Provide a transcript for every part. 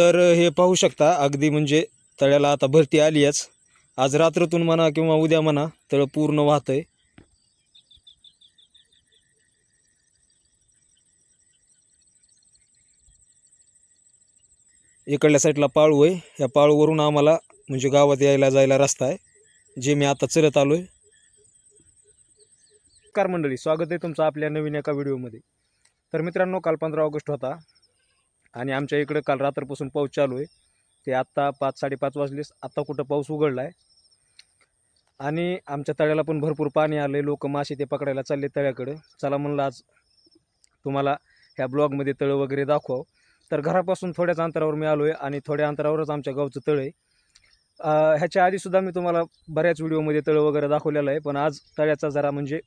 तर हे पाहू शकता अगदी म्हणजे तळ्याला आता भरती आली आहेच आज रात्रतून म्हणा किंवा उद्या म्हणा तळ पूर्ण वाहतंय. इकडल्या साईडला पाळू आहे. या पाळूवरून आम्हाला म्हणजे गावात यायला जायला रस्ता आहे. जे मी आता चलत आलो आहे कार मंडळी स्वागत आहे तुमचं आपल्या नवीन एका व्हिडिओमध्ये. तर मित्रांनो काल पंधरा ऑगस्ट होता. आणि आमच्या इकडं काल रात्रपासून पाऊस चालू आहे. ते आत्ता पाच साडेपाच वाजलेस. आत्ता कुठं पाऊस उघडला आहे आणि आमच्या तळ्याला पण भरपूर पाणी आलं आहे लोक मासे ते पकडायला चालले तळ्याकडं. चला म्हणलं आज तुम्हाला ह्या ब्लॉगमध्ये तळं वगैरे दाखवावं. तर घरापासून थोड्याच अंतरावर मी आलो आहे आणि थोड्या अंतरावरच आमच्या गावचं तळं आहे. ह्याच्या आधीसुद्धा मी तुम्हाला बऱ्याच व्हिडिओमध्ये तळं वगैरे दाखवलेलं आहे. पण आज तळ्याचा जरा म्हणजे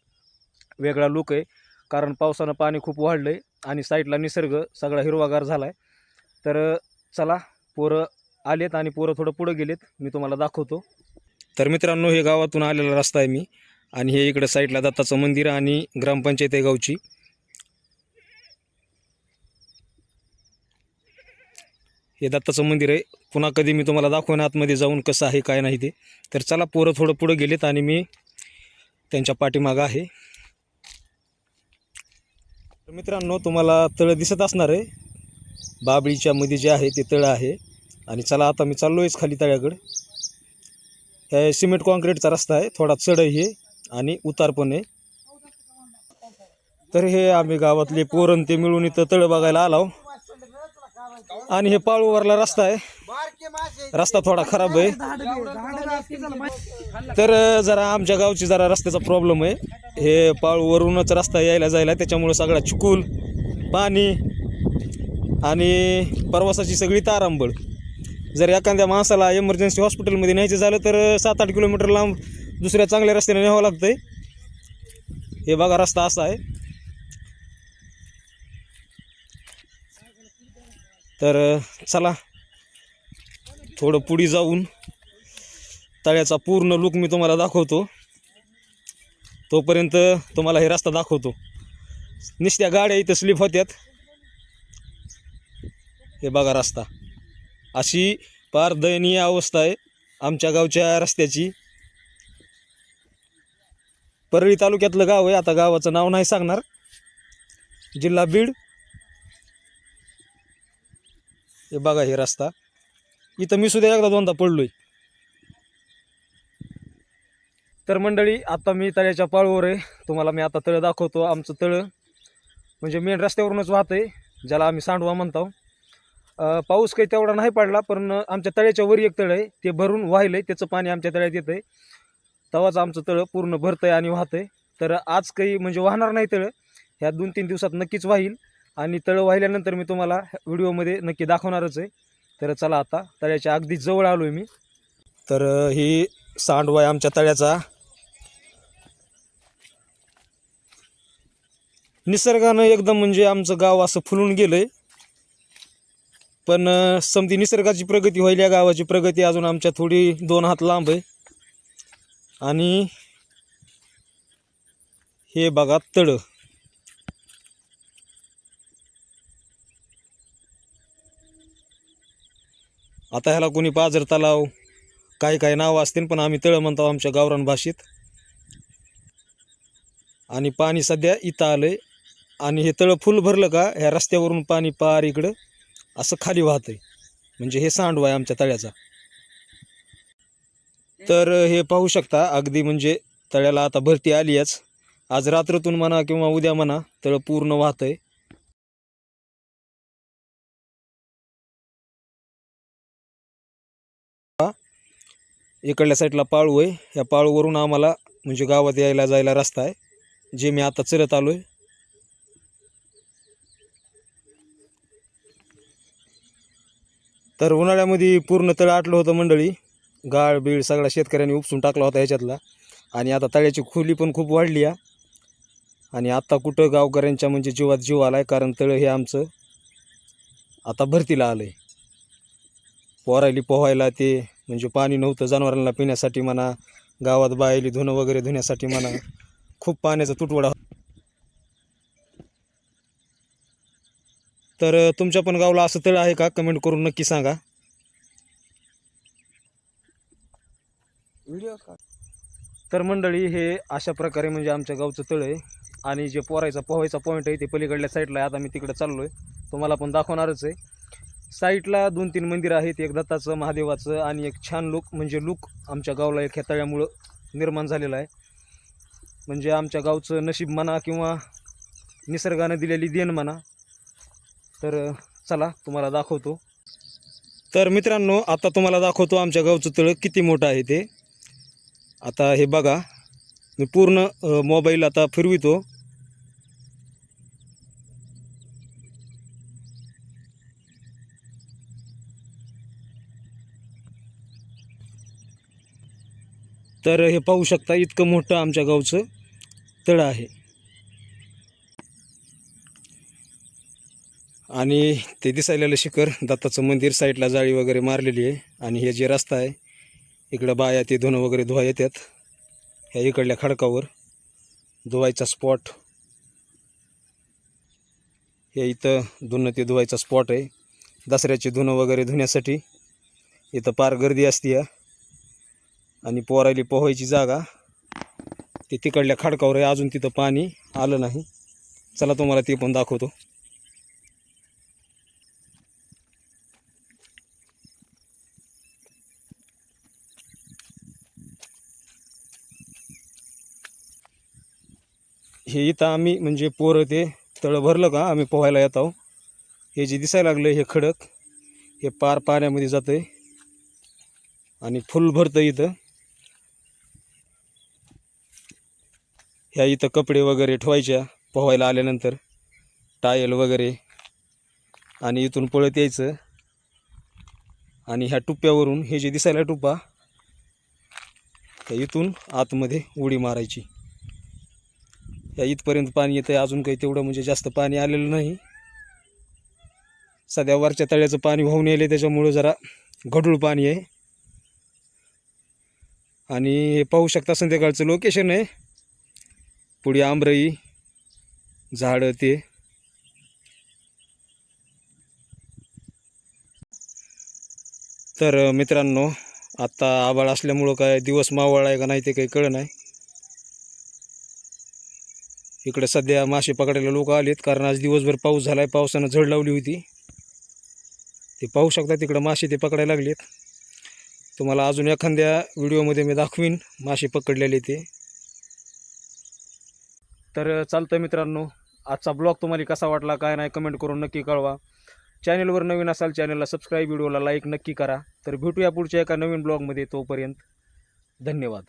वेगळा लुक आहे. कारण पावसानं पाणी खूप वाढलं आहे आणि साईडला निसर्ग सगळा हिरवागार झाला आहे तर चला पोरं आलेत आणि पोरं थोडं पुढं गेलेत. मी तुम्हाला दाखवतो. तर मित्रांनो हे गावातून आलेला रस्ता आहे मी आणि हे इकडं साईडला दत्ताचं मंदिर आणि ग्रामपंचायत आहे गावची. हे दत्ताचं मंदिर आहे. पुन्हा कधी मी तुम्हाला दाखवेन आतमध्ये जाऊन कसं आहे काय नाही ते. तर चला पोरं थोडं पुढं गेलेत आणि मी त्यांच्या पाठीमागं आहे. तर मित्रांनो तुम्हाला तळं दिसत असणार आहे. बाबळीच्या मध्ये जे आहे ते तळं आहे. आणि चला आता मी चाललो आहेच खाली तळ्याकडं. हे सिमेंट कॉन्क्रीटचा रस्ता आहे. थोडा चढ आहे आणि उतार पण आहे. तर हे आम्ही गावातले पोरण ते मिळून इथं तळं बघायला आलो. आणि हे पाळूवरला रस्ता आहे. रस्ता थोडा खराब आहे. तर जरा आमच्या गावची जरा रस्त्याचा प्रॉब्लेम आहे. हे पाळूवरूनच रस्ता यायला जायला त्याच्यामुळं सगळा चिकूल पाणी आणि प्रवासाची सगळी तारांबळ. जर एखाद्या माणसाला एमर्जन्सी हॉस्पिटलमध्ये न्यायचं झालं तर सात आठ किलोमीटर लांब दुसऱ्या चांगल्या रस्त्याने न्यावं लागतं आहे हे बघा रस्ता असा आहे. तर चला. थोडं पुढे जाऊन तळ्याचा पूर्ण लुक मी तुम्हाला दाखवतो. तोपर्यंत तुम्हाला हे रस्ता दाखवतो. नुसत्या गाड्या इथं स्लिप होत्यात. हे बघा रस्ता. अशी फार दयनीय अवस्था आहे आमच्या गावच्या रस्त्याची. परळी तालुक्यातलं गाव आहे. आता गावाचं नाव नाही सांगणार. जिल्हा बीड. हे बघा हे रस्ता. इथं मी सुद्धा एकदा दोनदा पडलोय. तर मंडळी आता मी तळ्याच्या पाळवर आहे. तुम्हाला मी आता तळं दाखवतो. आमचं तळं म्हणजे मेन रस्त्यावरूनच वाहत आहे ज्याला आम्ही सांडवा म्हणतो. पाऊस काही तेवढा नाही पडला पण आमच्या तळ्याच्या वर एक तळं आहे. ते भरून वाहिलं आहे त्याचं पाणी आमच्या तळ्यात येतं आहे तेव्हाच आमचं तळं पूर्ण भरतं आहे आणि वाहतं आहे तर आज काही म्हणजे वाहणार नाही तळं. ह्या दोन तीन दिवसात नक्कीच वाहील. आणि तळं वाहिल्यानंतर मी तुम्हाला व्हिडिओमध्ये नक्की दाखवणारच आहे. तर चला आता तळ्याच्या अगदी जवळ आलो आहे मी. तर ही सांडवा आहे आमच्या तळ्याचा. निसर्गानं एकदम म्हणजे आमचं गाव असं फुलून गेलं आहे पण समती निसर्गाची प्रगती होईल या गावाची प्रगती अजून आमच्या थोडी दोन हात लांब आहे. आणि हे बघा तळ. आता ह्याला कोणी पाजर तलाव काही काही नावं असतील पण आम्ही तळ म्हणतो आमच्या गावरान भाषेत. आणि पाणी सध्या इथं आलं आहे आणि हे तळं फुल भरलं का ह्या रस्त्यावरून पाणी पार इकडं असं खाली वाहतंय. म्हणजे हे सांडवा आहे आमच्या तळ्याचा. तर हे पाहू शकता अगदी म्हणजे तळ्याला आता भरती आली आहेच आज रात्रीतून म्हणा किंवा उद्या म्हणा तळ पूर्ण वाहतंय. इकडल्या साईडला पाळू आहे. या पाळूवरून आम्हाला म्हणजे गावात यायला जायला रस्ता आहे. जे मी आता चलत आलो आहे तर उन्हाळ्यामध्ये पूर्ण तळ आटलं होतं मंडळी. गाळ बीळ सगळा शेतकऱ्यांनी उपसून टाकला होता ह्याच्यातला. आणि आता तळ्याची खोली पण खूप वाढली आहे. आणि आत्ता कुठं गावकऱ्यांच्या म्हणजे जीवात जीव आला आहे कारण तळं हे आमचं आता भरतीला आलं आहे पोरायली पोहायला ते म्हणजे पाणी नव्हतं जनावरांना पिण्यासाठी म्हणा गावात बायली धुणं वगैरे धुण्यासाठी म्हणा खूप पाण्याचा तुटवडा तर तुमच्या पण गावाला असं तळ आहे का? कमेंट करून नक्की सांगा. व्हिडिओ का? तर मंडळी हे अशा प्रकारे म्हणजे आमच्या गावचं तळ आहे. आणि जे पोरायचा पोहायचा पॉईंट आहे ते पलीकडल्या साईडला आहे. आता मी तिकडे चाललो आहे तुम्हाला पण दाखवणारच आहे. साईडला दोन तीन मंदिर आहेत. एक दत्ताचं महादेवाचं आणि एक छान लुक म्हणजे लुक आमच्या गावाला एक ह्या तळ्यामुळं निर्माण झालेलं आहे. म्हणजे आमच्या गावचं नशीब म्हणा किंवा निसर्गानं दिलेली देण म्हणा तर चला तुम्हाला दाखवतो. तर मित्रांनो आता तुम्हाला दाखवतो आमच्या गावचं तळं किती मोठं आहे ते. आता हे बघा मी पूर्ण मोबाईल आता फिरवितो. तर हे पाहू शकता इतकं मोठं आमच्या गावचं तळं आहे. आणि ते दिसायलेलं शिखर दत्ताचं मंदिर साईडला जाळी वगैरे मारलेली आहे. आणि हे जे रस्ता आहे इकडं बाया ते धुणं वगैरे धुवा येतात. ह्या इकडल्या खडकावर धुवायचा स्पॉट हे इथं धुणं ते धुवायचा स्पॉट आहे. दसऱ्याचे धुणं वगैरे धुण्यासाठी इथं पार गर्दी असते आणि पोरायली पोहायची जागा. ते तिकडल्या खडकावर आहे अजून तिथं पाणी आलं नाही. चला तुम्हाला ते पण दाखवतो. हे इथं आम्ही म्हणजे पोरं ते तळं भरलं का आम्ही पोहायला येत आहो हे जे दिसायला लागलं हे खडक हे पार पाण्यामध्ये जातं आहे आणि फुल भरतं इथं. ह्या इथं कपडे वगैरे ठेवायच्या पोहायला आल्यानंतर. टायल वगैरे. आणि इथून पळत यायचं. आणि ह्या टुप्प्यावरून हे जे दिसायला टुप्पा त्या इथून आतमध्ये उडी मारायची. या इथपर्यंत पाणी येतं आहे अजून काही तेवढं म्हणजे जास्त पाणी आलेलं नाही. सध्या वरच्या तळ्याचं पाणी वाहून येले त्याच्यामुळं जरा गढूळ पाणी आहे. आणि हे पाहू शकता संध्याकाळचं लोकेशन आहे. पुढे आंबरई झाडं ते. तर मित्रांनो आता आबाळ असल्यामुळं काय दिवस मावळ आहे का नाही ते काही कळं नाही. इकडे सध्या मासे पकडायला लोक आलेत कारण आज दिवसभर पाऊस झाला आहे पावसानं झड लावली होती. ते पाहू शकता तिकडं मासे ते पकडायला लागलेत. तुम्हाला अजून एखाद्या व्हिडिओमध्ये मी दाखवीन मासे पकडलेले ते. तर चालतं मित्रांनो आजचा ब्लॉग तुम्हाला कसा वाटला काय नाही कमेंट करून नक्की कळवा. चॅनलवर नवीन असाल चॅनलला सबस्क्राईब व्हिडिओला लाईक नक्की करा. तर भेटूया पुढच्या एका नवीन ब्लॉगमध्ये तोपर्यंत. धन्यवाद.